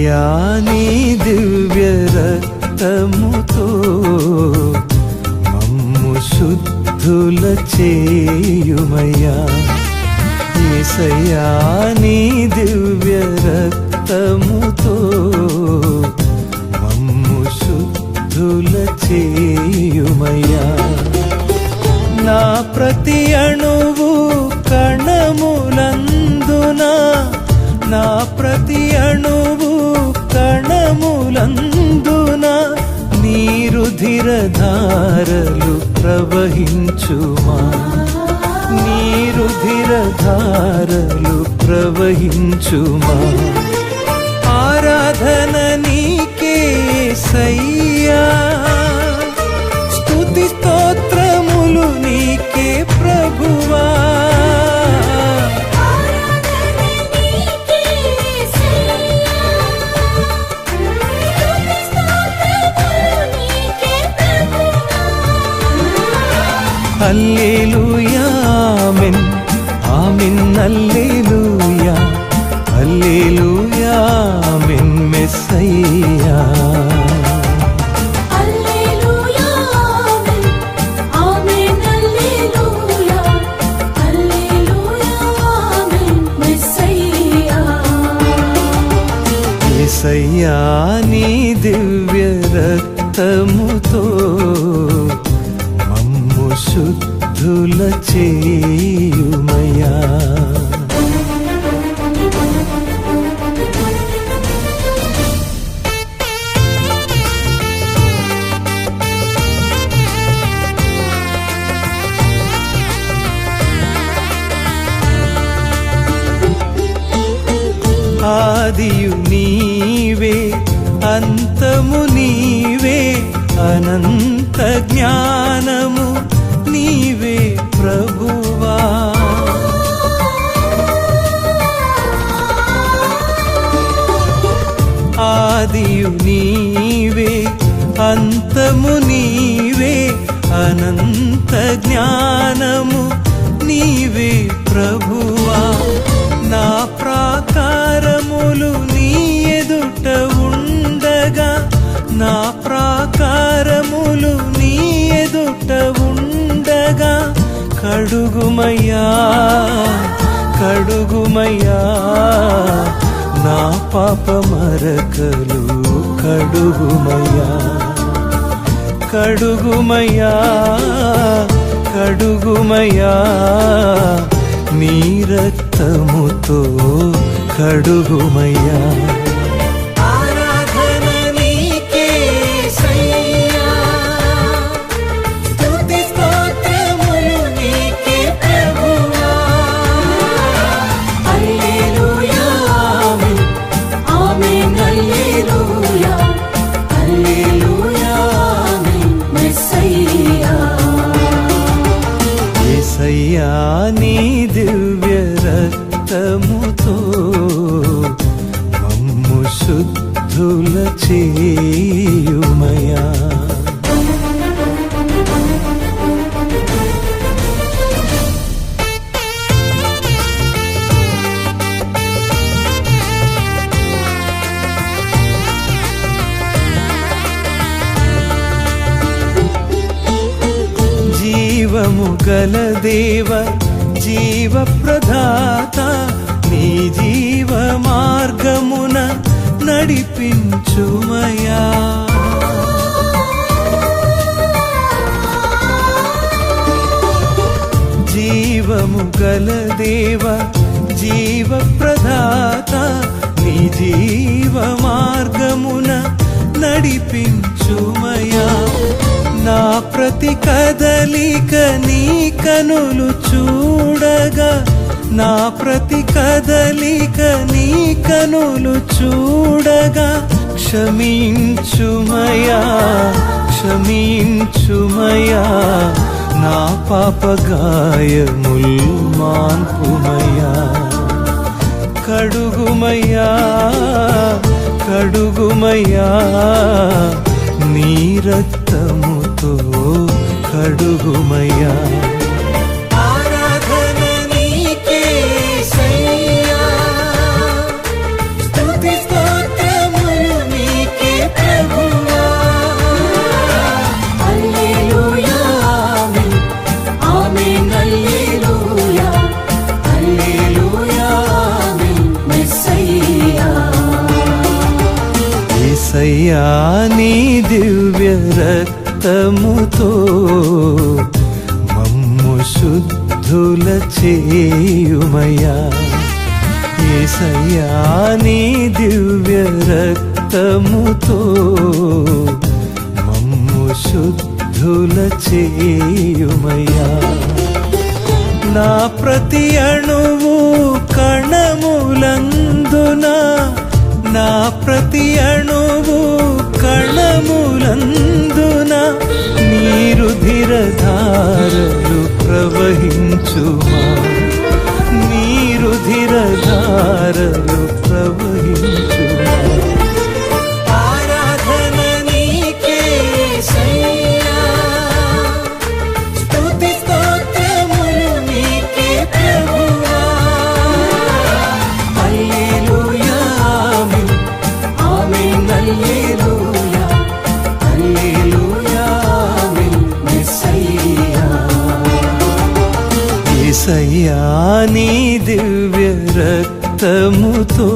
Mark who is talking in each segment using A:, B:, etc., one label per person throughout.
A: ఏసయ్యా నీ దివ్య రక్తముతో మమ్ము శుద్ధుల చేయుమయ్యా. ఏసయ్యా నీ దివ్య రక్తముతో మమ్ము శుద్ధుల చేయుమయ్యా. నా ప్రతి అణువు కణములందున నా ప్రతి అణువు కణములందున నీరుధిరధారలు ప్రవహించుమా? నీరుధిరధారలు ప్రవహించుమా? ఆరాధన నీకే సయ్యా. Hallelujah amen. Amen hallelujah hallelujah amen మెస్సయ్యా. యేసయ్యా శుద్ధుల చేయుమయా ఆదియు నీవే అంతము నీవే అనంత జ్ఞానము నీవే ప్రభువా. ఆదియు నీవే అంతము నీవే అనంత జ్ఞానము నీవే ప్రభువా. నా కడుగుమయ్యా కడుగుమయ్యా నా పాప మరకలు కడుగుమయ్యా. కడుగుమయ్యా కడుగుమయ్యా నీ రక్తముతో కడుగుమయ్యా. జీవము గల దేవ జీవ ప్రదాత నీ జీవ మార్గమున నడిపించుమయా. జీవము గల దేవ జీవ ప్రదాత కనులు చూడగా నా ప్రతి కదలిక నీ కనులు చూడగా క్షమించుమయా క్షమించుమయా నా పాపగాయముల్ మాన్పుమయా కడుగుమయ్యా కడుగుమయ్యా నీ రక్తముతో కడుగుమయ్యా. రక్తముతో మమ్ము శుద్ధుల చేయుమయా ఏసయ్యా నీ దివ్య రక్తముతో మమ్ము శుద్ధుల చేయుమయా నా ప్రతి అణువు కణములందున నా ప్రతి అణువు కణములందు నీరు ధిరధారలు ప్రవహించుమా? నీరు ప్రవహించు దివ్య రక్తముతో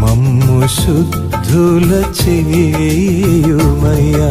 A: మమ్ము శుద్ధుల చేయుమయ్యా.